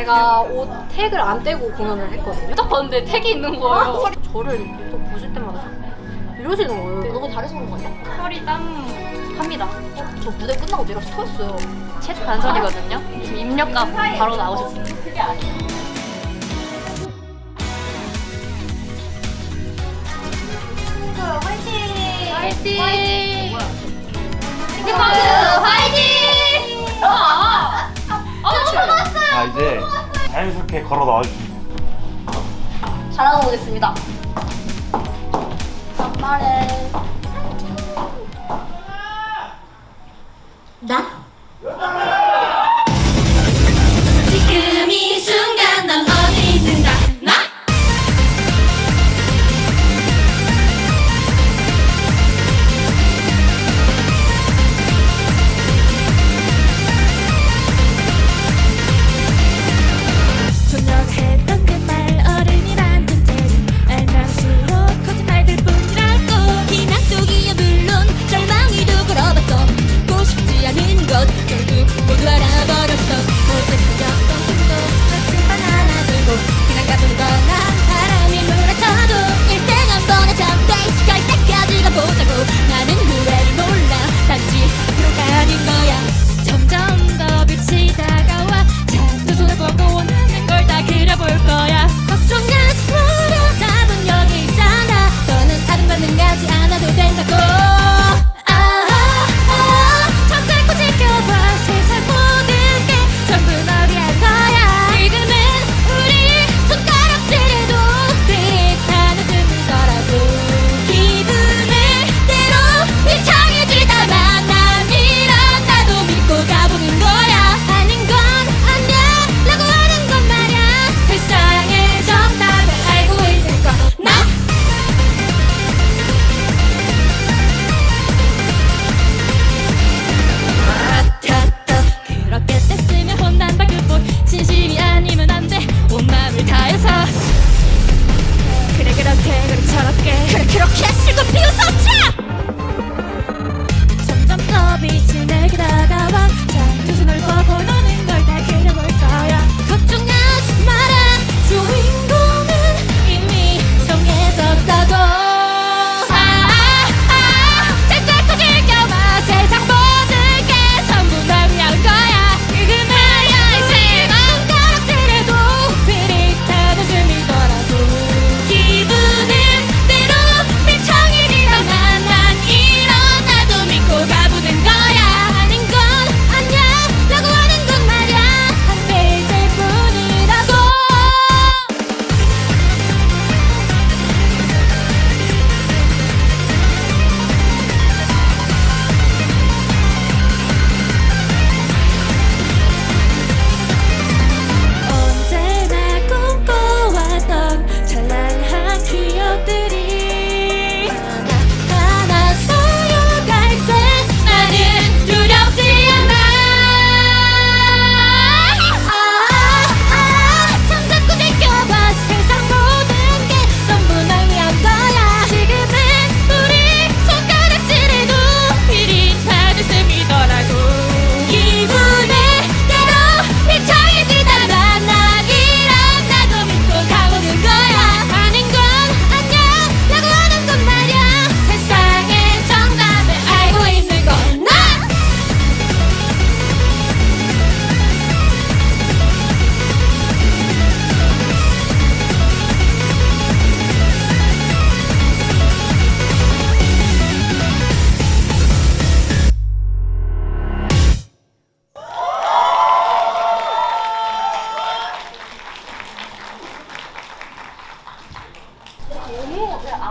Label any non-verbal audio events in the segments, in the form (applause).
제가 옷 택을 안 떼고 공연을 했거든요. 딱 봤는데 택이 있는 거예요. 저를 또 보실 때마다 자꾸 이러시는 거예요. 너무 잘해서 그런 거 아니야? 털이 땀 합니다. 저 무대 끝나고 내려서 토했어요. 첫 반선이거든요. 지금 입력값 바로 나오셨어요. 화이팅! 화이팅! 화이팅! 이제 자연스럽게 걸어 나와주시면 잘하고 오겠습니다. 정말에.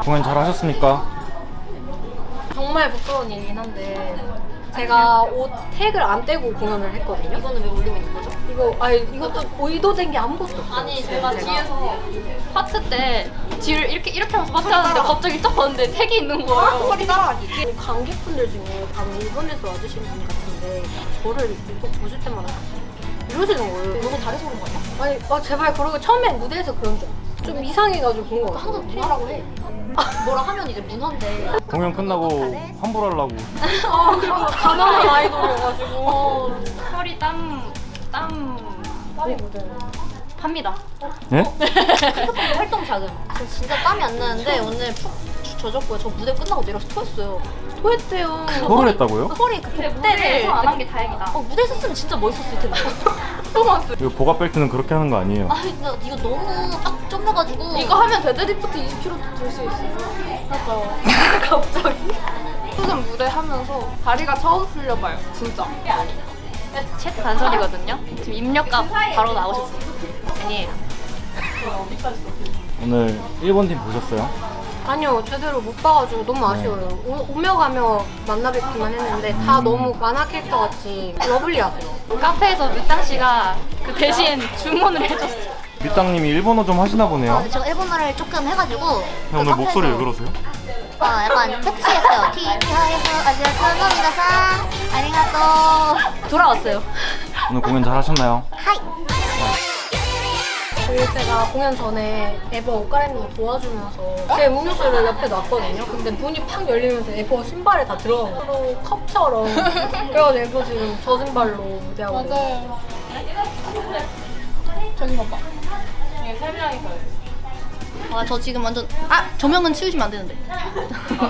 공연 잘 하셨습니까? 정말 부끄러운 일이긴 한데 제가 옷 택을 안 떼고 공연을 했거든요. 이거는 왜 올리고 있는 거죠? 이거 아니 이것도 의도된 게 아무것도 없어요. 아니 제가 뒤에서 파트 때 뒤를 이렇게 이렇게 하면서 파트 하는데 갑자기 딱 봤는데 택이 있는 거예요. 소리 따라하기. 관객분들 중에 아마 일본에서 와주신 분 같은데 저를 이거 보실 때마다 이러시는 거예요. 너무 잘해서 그런 거 아니야? 아니 아 제발 그러고 처음에 무대에서 그런 줄 알았어요. 좀 이상해가지고 본거 같아요. 항상 문화라고 해. 뭐라 하면 이제 문화인데. 공연 끝나고 환불하려고 아 (laughs) 그리고 가난한 아이돌이어가지고 털이 땀, 땀 합니다. 예? (laughs) 활동 자금. 저 진짜 땀이 안 나는데 오늘 푹 젖었고요. 저 무대 끝나고 내려서 토했어요. 토했대요. 토를 했다고요? 허리 그 근데 복대를 무대를 안 한 게 다행이다. 어, 무대 썼으면 진짜 멋있었을 텐데. (laughs) 토마스. 이거 보가 벨트는 그렇게 하는 거 아니에요? 아, 이거, 이거 너무 딱 좁혀가지고. 이거 하면 데드리프트 20kg 들 수 있어요. 맞아요. (laughs) 갑자기. 수금 무대 하면서 다리가 처음 풀려봐요. 진짜. 챗 단설이거든요. 지금 입력값 바로 나오셨어요. 아니에요. 오늘 일본 팀 보셨어요? 아니요 제대로 못 봐가지고 너무 아쉬워요. 오, 오며 가며 만나 뵙기만 했는데 다 너무 만화 캐릭터 같이 러블리하세요. 카페에서 밑당 씨가 그 대신 주문을 해줬어요. 밑당님이 일본어 좀 하시나 보네요. 아, 제가 일본어를 조금 해가지고. 그 오늘 카페에서- 목소리 왜 그러세요? 어, 약간 캐치했어요. 티티하에서 아시아타노 미나상 아리가또. 돌아왔어요. 오늘 공연 잘 하셨나요? 하이. 그리고 제가 공연 전에 에버 옷 갈아입는 거 도와주면서 제 음료수를 옆에 놨거든요. 근데 문이 팍 열리면서 에버 신발에 다 들어간 거예요. 서로 컵처럼. 그래서 에버 지금 젖은 발로 무대하고 있어요. 아, 저 지금 완전. 아, 조명은 치우시면 안 되는데.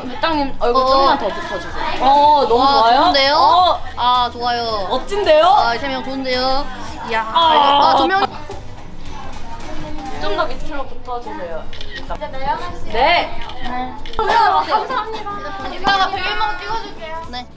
밑당님 얼굴 어. 조금만 더 붙여주세요. 어, 너무 아, 좋아요. 좋은데요? 어, 아, 좋아요. 멋진데요? 아, 세명 좋은데요? 이야. 아. 아, 조명. 좀 더 밑으로 붙어주세요. 네. 감사합니다. 이따가 배일망 찍어줄게요. 네.